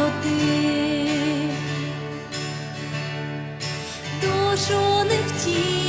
чесноти, душу не втім.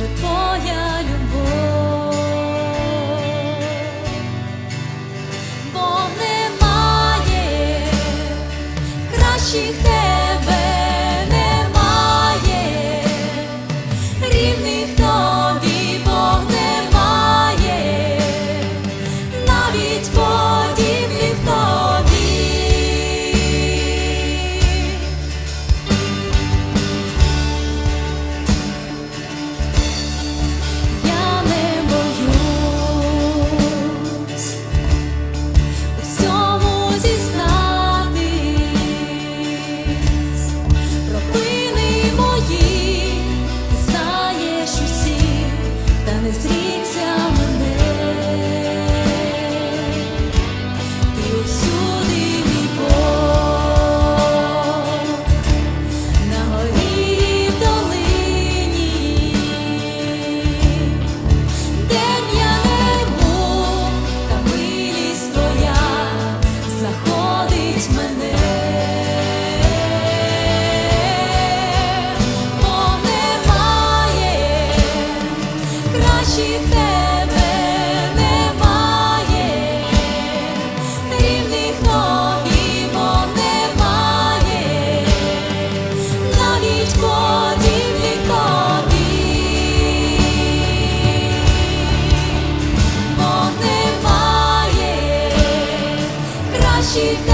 Боже, твоя любов, бо немає кращих. she's